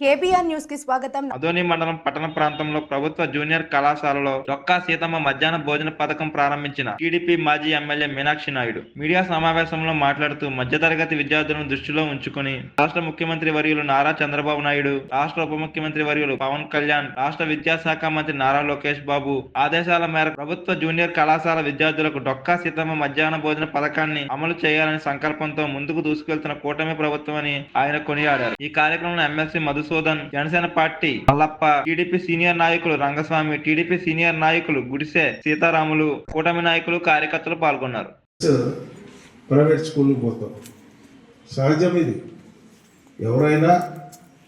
KBR న్యూస్కి స్వాగతం. అదోని మండలం పట్టణ ప్రాంతంలో ప్రభుత్వ జూనియర్ కళాశాలలో డొక్కా సీతమ్మ మధ్యాహ్న భోజన పథకం ప్రారంభించిన టీడీపీ మాజీ ఎమ్మెల్యే మీనాక్షి నాయుడు. మీడియా సమావేశంలో మాట్లాడుతూ మధ్యతరగతి విద్యార్థులను దృష్టిలో ఉంచుకుని రాష్ట్ర ముఖ్యమంత్రి వర్యులు నారా చంద్రబాబు నాయుడు రాష్ట్ర ఉప ముఖ్యమంత్రి వర్యులు పవన్ కళ్యాణ్ రాష్ట్ర విద్యాశాఖ మంత్రి నారా లోకేష్ బాబు ఆదేశాల మేరకు ప్రభుత్వ జూనియర్ కళాశాల విద్యార్థులకు డొక్కా సీతమ్మ మధ్యాహ్న భోజన పథకాన్ని అమలు చేయాలని సంకల్పంతో ముందుకు దూసుకెళ్తున్న కూటమి ప్రభుత్వం అని ఆయన కొనియాడారు. ఈ కార్యక్రమంలో MLC Madhusudan Janasena party Mallappa TDP senior నాయకులు రంగస్వామి టీడీపీ సీనియర్ నాయకులు గుడిసె సీతారాములు కూటమి నాయకులు కార్యకర్తలు పాల్గొన్నారు. ప్రైవేట్ స్కూల్కి పోతాం. సహజం ఇది. ఎవరైనా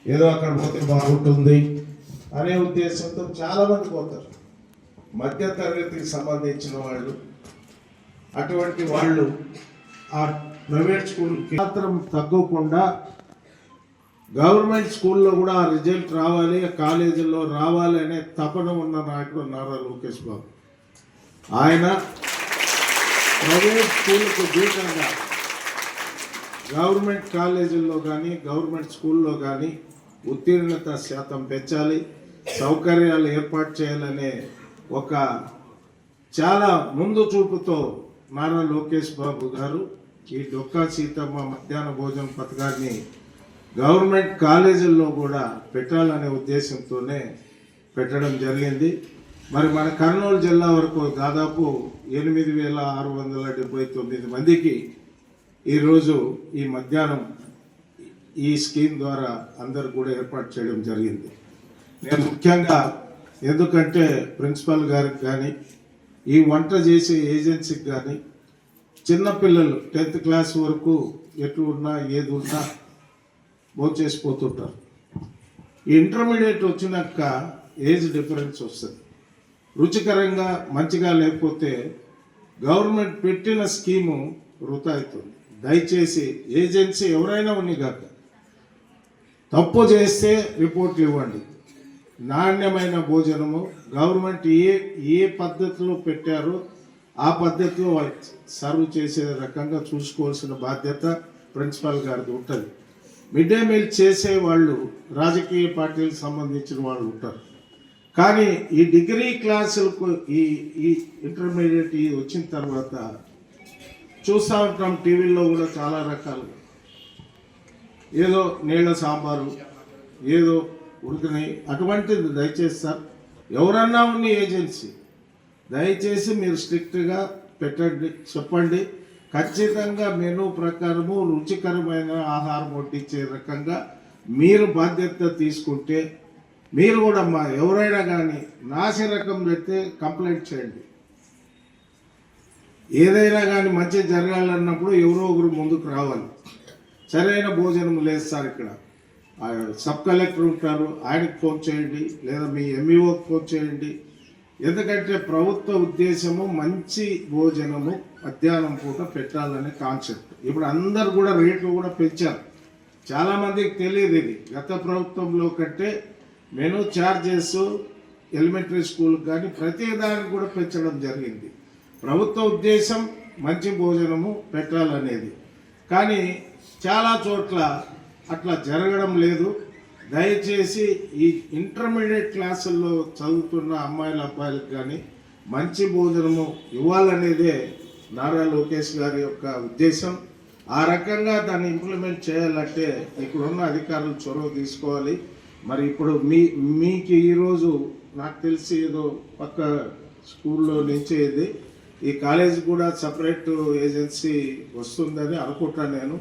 ఏదో అక్కడ పోతే బాగుంటుంది అనే ఉద్దేశంతో చాలామంది పోతారు. మధ్య తరగతికి సంబంధించిన వాళ్ళు అటువంటి వాళ్ళు ఆ ప్రైవేట్ స్కూల్కి మాత్రం తగ్గకుండా గవర్నమెంట్ స్కూల్లో కూడా ఆ రిజల్ట్ రావాలి కాలేజీల్లో రావాలి అనే తపన ఉన్న నాయకుడు నారా లోకేష్ బాబు. ఆయన ప్రైవేట్ స్కూళ్ళకు దీటంగా గవర్నమెంట్ కాలేజీల్లో కానీ గవర్నమెంట్ స్కూల్లో కానీ ఉత్తీర్ణత శాతం పెంచాలి సౌకర్యాలు ఏర్పాటు చేయాలనే ఒక చాలా ముందు చూపుతో నారా లోకేష్ బాబు గారు ఈ డొక్కా సీతమ్మ మధ్యాహ్న భోజన పథకాన్ని గవర్నమెంట్ కాలేజీల్లో కూడా పెట్టాలనే ఉద్దేశంతోనే పెట్టడం జరిగింది. మరి మన కర్నూలు జిల్లా వరకు దాదాపు ఎనిమిది వేల ఆరు వందల డెబ్బై తొమ్మిది మందికి ఈరోజు ఈ మధ్యాహ్నం ఈ స్కీమ్ ద్వారా అందరు కూడా ఏర్పాటు చేయడం జరిగింది. నేను ముఖ్యంగా ఎందుకంటే ప్రిన్సిపల్ గారికి కానీ ఈ వంట చేసే ఏజెన్సీకి కానీ చిన్నపిల్లలు టెన్త్ క్లాస్ వరకు ఎటు ఉన్నా ఏది ఉన్నా భోంచేసిపోతుంటారు. ఇంటర్మీడియట్ వచ్చినాక ఏజ్ డిఫరెన్స్ వస్తుంది. రుచికరంగా మంచిగా లేకపోతే గవర్నమెంట్ పెట్టిన స్కీము వృధా అవుతుంది దయచేసి ఏజెన్సీ ఎవరైనా ఉంది కాక తప్పు చేస్తే రిపోర్ట్లు ఇవ్వండి. నాణ్యమైన భోజనము గవర్నమెంట్ ఏ ఏ పద్ధతిలో పెట్టారో ఆ పద్ధతిలో సర్వ్ చేసే రకంగా చూసుకోవాల్సిన బాధ్యత ప్రిన్సిపాల్ గారిది ఉంటుంది. మిడ్ డే మీల్ చేసే వాళ్ళు రాజకీయ పార్టీలకు సంబంధించిన వాళ్ళు ఉంటారు. కానీ ఈ డిగ్రీ క్లాసులకు ఈ ఈ ఇంటర్మీడియట్ ఇది వచ్చిన తర్వాత చూస్తూ ఉంటాం టీవీల్లో కూడా చాలా రకాలు. ఏదో నీళ్ళ సాంబారు ఏదో ఉడికినాయి అటువంటిది దయచేసి సార్. ఎవరన్నా ఉన్న ఏజెన్సీ దయచేసి మీరు స్ట్రిక్ట్గా పెట్టండి చెప్పండి. ఖచ్చితంగా మెనూ ప్రకారము రుచికరమైన ఆహారం వడ్డించే రకంగా మీరు బాధ్యత తీసుకుంటే మీరు కూడా మా ఎవరైనా కానీ నాసి రకం పెడితే కంప్లైంట్ చేయండి. ఏదైనా కానీ మంచి జరగాలన్నప్పుడు ఎవరో ఒకరు ముందుకు రావాలి. సరైన భోజనం లేదు సార్ ఇక్కడ. సబ్ కలెక్టర్ ఉంటారు ఆయనకు ఫోన్ చేయండి లేదా మీ ఎంఈఓకి ఫోన్ చేయండి. ఎందుకంటే ప్రభుత్వ ఉద్దేశము మంచి భోజనము మధ్యాహ్నం పూట పెట్టాలనే కాన్సెప్ట్ ఇప్పుడు అందరు కూడా రేట్లు కూడా పెంచారు. చాలామందికి తెలియదు ఇది. గత ప్రభుత్వంలో కంటే మెనూ ఛార్జెస్ ఎలిమెంటరీ స్కూల్ కానీ ప్రతి దానికి కూడా పెంచడం జరిగింది. ప్రభుత్వ ఉద్దేశం మంచి భోజనము పెట్టాలనేది. కానీ చాలా చోట్ల అట్లా జరగడం లేదు. దయచేసి ఈ ఇంటర్మీడియట్ క్లాసుల్లో చదువుతున్న అమ్మాయిల అబ్బాయిలకు కానీ మంచి భోజనము ఇవ్వాలనేదే నారా లోకేష్ గారి యొక్క ఉద్దేశం. ఆ రకంగా దాన్ని ఇంప్లిమెంట్ చేయాలంటే ఇక్కడున్న అధికారులు చొరవ తీసుకోవాలి. మరి ఇప్పుడు మీ మీకు ఈరోజు నాకు తెలిసి ఏదో పక్క స్కూల్లో నుంచి ఇది. ఈ కాలేజ్ కూడా సపరేట్ ఏజెన్సీ వస్తుందని అనుకుంటాను నేను.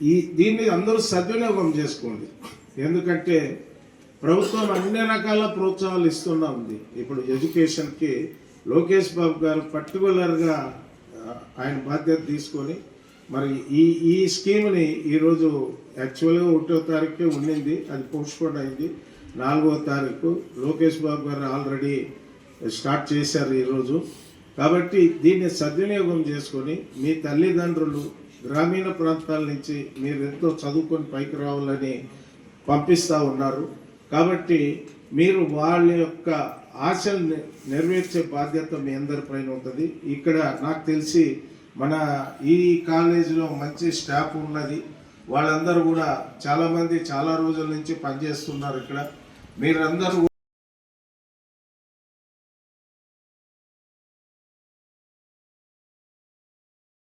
ఈ దీన్ని అందరూ సద్వినియోగం చేసుకోండి. ఎందుకంటే ప్రభుత్వం అన్ని రకాల ప్రోత్సాహాలు ఇస్తున్నా ఉంది. ఇప్పుడు ఎడ్యుకేషన్కి లోకేష్ బాబు గారు పర్టికులర్గా ఆయన బాధ్యత తీసుకొని మరి ఈ ఈ స్కీమ్ని ఈరోజు యాక్చువల్గా ఒకటో తారీఖే ఉండింది అది పోస్ట్పోన్ అయింది. నాలుగో తారీఖు లోకేష్ బాబు గారు ఆల్రెడీ స్టార్ట్ చేశారు ఈరోజు. కాబట్టి దీన్ని సద్వినియోగం చేసుకొని మీ తల్లిదండ్రులు గ్రామీణ ప్రాంతాల నుంచి మీరు ఎంతో చదువుకొని పైకి రావాలని పంపిస్తూ ఉన్నారు. కాబట్టి మీరు వాళ్ళ యొక్క ఆశలు నెరవేర్చే బాధ్యత మీ అందరిపైన ఉంటుంది. ఇక్కడ నాకు తెలిసి మన ఈ కాలేజీలో మంచి స్టాఫ్ ఉన్నది. వాళ్ళందరూ కూడా చాలామంది చాలా రోజుల నుంచి పనిచేస్తున్నారు ఇక్కడ. మీరందరూ